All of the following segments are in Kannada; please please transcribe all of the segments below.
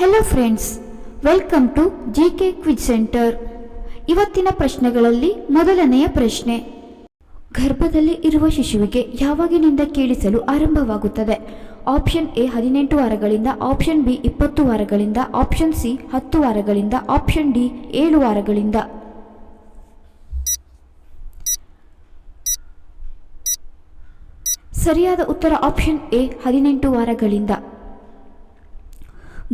Hello friends welcome to G K quiz centre ಇವತ್ತಿನ ಪ್ರಶ್ನೆಗಳಲ್ಲಿ ಮೊದಲನೆಯ ಪ್ರಶ್ನೆ. ಗರ್ಭದಲ್ಲಿ ಇರುವ ಶಿಶುವಿಗೆ ಯಾವಾಗಿನಿಂದ ಕೇಳಿಸಲು ಆರಂಭವಾಗುತ್ತದೆ? ಆಪ್ಷನ್ ಎ ಹದಿನೆಂಟು ವಾರಗಳಿಂದ ಆಪ್ಷನ್ ಬಿ ಇಪ್ಪತ್ತು ವಾರಗಳಿಂದ ಆಪ್ಷನ್ ಸಿ ಹತ್ತು ವಾರಗಳಿಂದ ಆಪ್ಷನ್ ಡಿ ಏಳು ವಾರಗಳಿಂದ. ಸರಿಯಾದ ಉತ್ತರ ಆಪ್ಷನ್ ಎ ಹದಿನೆಂಟು ವಾರಗಳಿಂದ.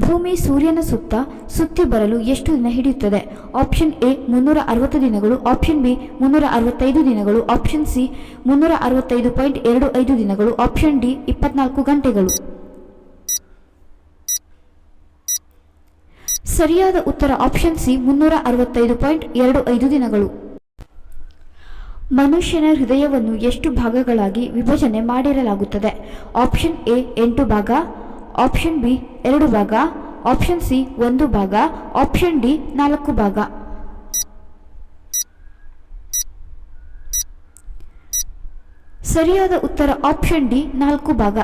ಭೂಮಿ ಸೂರ್ಯನ ಸುತ್ತ ಸುತ್ತಿ ಬರಲು ಎಷ್ಟು ದಿನ ಹಿಡಿಯುತ್ತದೆ? ಆಪ್ಷನ್ ಎ ಮುನ್ನೂರ ಅರವತ್ತು ದಿನಗಳು. ಆಪ್ಷನ್ ಬಿ ಮುನ್ನೂರ ಅರವತ್ತೈದು ದಿನಗಳು. ಆಪ್ಷನ್ ಸಿ ಮುನ್ನೂರ ಅರವತ್ತೈದು ಪಾಯಿಂಟ್ ಎರಡು ಐದು ದಿನಗಳು. ಆಪ್ಷನ್ ಡಿ, ಇಪ್ಪತ್ನಾಲ್ಕು ಗಂಟೆಗಳು. ಸರಿಯಾದ ಉತ್ತರ ಆಪ್ಷನ್ ಸಿ ಮುನ್ನೂರ ಅರವತ್ತೈದು ಪಾಯಿಂಟ್ ಎರಡು ಐದು ದಿನಗಳು. ಮನುಷ್ಯನ ಹೃದಯವನ್ನು ಎಷ್ಟು ಭಾಗಗಳಾಗಿ ವಿಭಜನೆ ಮಾಡಿರಲಾಗುತ್ತದೆ? ಆಪ್ಷನ್ ಎ, ಎಂಟು ಭಾಗ. ಆಪ್ಷನ್ ಬಿ ಎರಡು ಭಾಗ. ಆಪ್ಷನ್ ಸಿ ಒಂದು ಭಾಗ. ಆಪ್ಷನ್ ಡಿ ನಾಲ್ಕು ಭಾಗ. ಸರಿಯಾದ ಉತ್ತರ ಆಪ್ಷನ್ ಡಿ ನಾಲ್ಕು ಭಾಗ.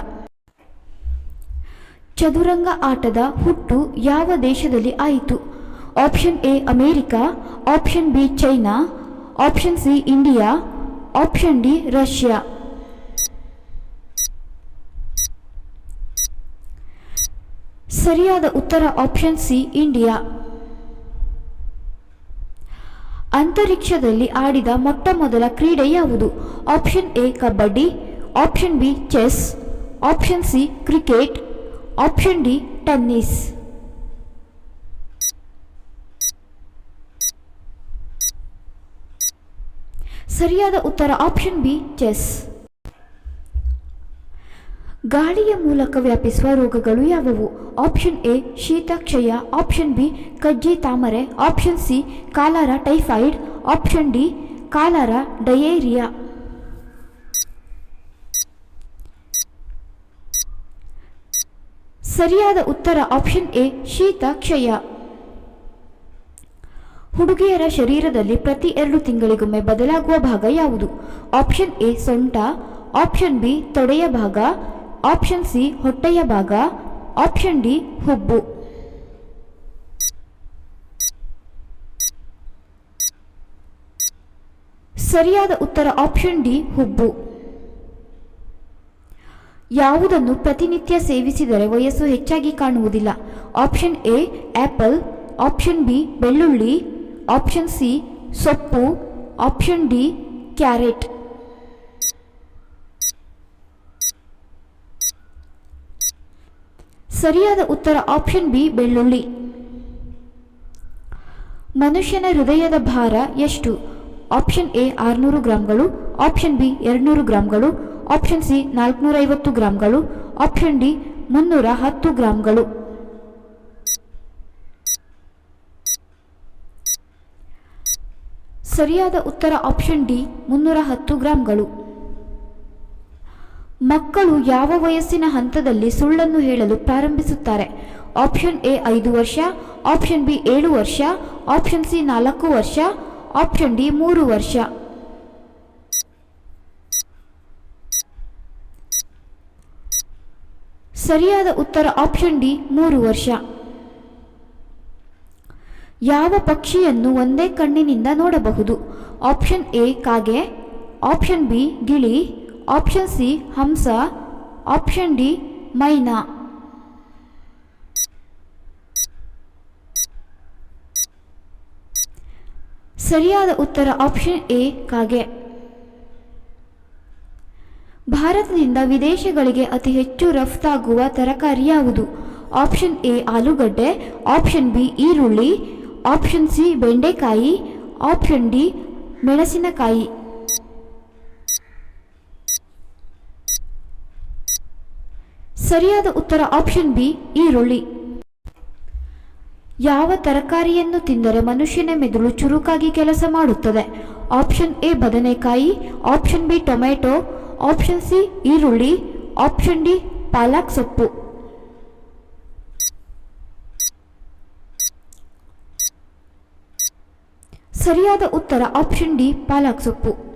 ಚದುರಂಗ ಆಟದ ಹುಟ್ಟು ಯಾವ ದೇಶದಲ್ಲಿ ಆಯಿತು? Option A America. Option B China. Option C India. Option D Russia. ಸರಿಯಾದ ಉತ್ತರ ಆಪ್ಷನ್ ಸಿ ಇಂಡಿಯಾ ಅಂತರಿಕ್ಷದಲ್ಲಿ ಆಡಿದ ಮೊಟ್ಟ ಮೊದಲ ಕ್ರೀಡೆ ಯಾವುದು? Option A kabaddi. Option B chess option C cricket option D tennis ಸರಿಯಾದ ಉತ್ತರ ಆಪ್ಷನ್ ಬಿ ಚೆಸ್ ಗಾಳಿಯ ಮೂಲಕ ವ್ಯಾಪಿಸುವ ರೋಗಗಳು ಯಾವುವು? ಆಪ್ಷನ್ ಎ ಶೀತ ಕ್ಷಯ ಆಪ್ಷನ್ ಬಿ, ಕಜ್ಜಿ ತಾಮರೆ. Option C, cholera typhoid. Option D, cholera diarrhoea. ಸರಿಯಾದ ಉತ್ತರ ಆಪ್ಷನ್ ಎ ಶೀತ ಕ್ಷಯ ಹುಡುಗಿಯರ ಶರೀರದಲ್ಲಿ ಪ್ರತಿ ಎರಡು ತಿಂಗಳಿಗೊಮ್ಮೆ ಬದಲಾಗುವ ಭಾಗ ಯಾವುದು? ಆಪ್ಷನ್ ಎ, ಸೊಂಟ. ಆಪ್ಷನ್ ಬಿ, ತೊಡೆಯ ಭಾಗ. ಆಪ್ಷನ್ ಸಿ ಹೊಟ್ಟೆಯ ಭಾಗ. ಆಪ್ಷನ್ ಡಿ ಹುಬ್ಬು. ಸರಿಯಾದ ಉತ್ತರ ಆಪ್ಷನ್ ಡಿ ಹುಬ್ಬು. ಯಾವುದನ್ನು ಪ್ರತಿನಿತ್ಯ ಸೇವಿಸಿದರೆ ವಯಸ್ಸು ಹೆಚ್ಚಾಗಿ ಕಾಣುವುದಿಲ್ಲ. Option A apple option B ಬೆಳ್ಳುಳ್ಳಿ. ಆಪ್ಷನ್ ಸಿ ಸೊಪ್ಪು. ಆಪ್ಷನ್ ಡಿ ಕ್ಯಾರೆಟ್ ಸರಿಯಾದ ಉತ್ತರ ಆಪ್ಷನ್ ಬಿ, ಬೆಳ್ಳುಳ್ಳಿ. ಮನುಷ್ಯನ ಹೃದಯದ ಭಾರ ಎಷ್ಟು? ಆಪ್ಷನ್ ಎ, ಆರುನೂರು ಗ್ರಾಂಗಳು. ಆಪ್ಷನ್ ಬಿ, ಎರಡುನೂರು ಗ್ರಾಂಗಳು. ಆಪ್ಷನ್ ಸಿ ನಾಲ್ಕುನೂರ ಐವತ್ತು ಗ್ರಾಂಗಳು. ಆಪ್ಷನ್ ಡಿ ಮುನ್ನೂರ ಹತ್ತು ಗ್ರಾಂಗಳು. ಸರಿಯಾದ ಉತ್ತರ ಆಪ್ಷನ್ ಡಿ ಮುನ್ನೂರ ಹತ್ತು ಗ್ರಾಂಗಳು. ಮಕ್ಕಳು ಯಾವ ವಯಸ್ಸಿನ ಹಂತದಲ್ಲಿ ಸುಳ್ಳನ್ನು ಹೇಳಲು ಪ್ರಾರಂಭಿಸುತ್ತಾರೆ? ಆಪ್ಷನ್ ಎ ಐದು ವರ್ಷ, ಆಪ್ಷನ್ ಬಿ ಏಳು ವರ್ಷ, ಆಪ್ಷನ್ ಸಿ ನಾಲ್ಕು ವರ್ಷ, ಆಪ್ಷನ್ ಡಿ ಮೂರು ವರ್ಷ. ಸರಿಯಾದ ಉತ್ತರ ಆಪ್ಷನ್ ಡಿ ಮೂರು ವರ್ಷ. ಯಾವ ಪಕ್ಷಿಯನ್ನು ಒಂದೇ ಕಣ್ಣಿನಿಂದ ನೋಡಬಹುದು? ಆಪ್ಷನ್ ಎ ಕಾಗೆ, ಆಪ್ಷನ್ ಬಿ ಗಿಳಿ ಆಪ್ಷನ್ ಸಿ ಹಂಸ ಆಪ್ಷನ್ ಡಿ ಮೈನಾ ಸರಿಯಾದ ಉತ್ತರ ಆಪ್ಷನ್ ಎ ಕಾಗೆ. ಭಾರತದಿಂದ ವಿದೇಶಗಳಿಗೆ ಅತಿ ಹೆಚ್ಚು ರಫ್ತಾಗುವ ತರಕಾರಿ ಯಾವುದು? ಆಪ್ಷನ್ ಎ ಆಲೂಗಡ್ಡೆ. ಆಪ್ಷನ್ ಬಿ ಈರುಳ್ಳಿ. ಆಪ್ಷನ್ ಸಿ ಬೆಂಡೆಕಾಯಿ. ಆಪ್ಷನ್ ಡಿ ಮೆಣಸಿನಕಾಯಿ. ಸರಿಯಾದ ಉತ್ತರ ಆಪ್ಷನ್ ಬಿ ಈರುಳ್ಳಿ. ಯಾವ ತರಕಾರಿಯನ್ನು ತಿಂದರೆ ಮನುಷ್ಯನ ಮೆದುಳು ಚುರುಕಾಗಿ ಕೆಲಸ ಮಾಡುತ್ತದೆ? ಆಪ್ಷನ್ ಎ ಬದನೆಕಾಯಿ. Option B tomato option C ಈರುಳ್ಳಿ. ಆಪ್ಷನ್ ಡಿ ಪಾಲಕ್ ಸೊಪ್ಪು. ಸರಿಯಾದ ಉತ್ತರ ಆಪ್ಷನ್ ಡಿ ಪಾಲಕ್ ಸೊಪ್ಪು.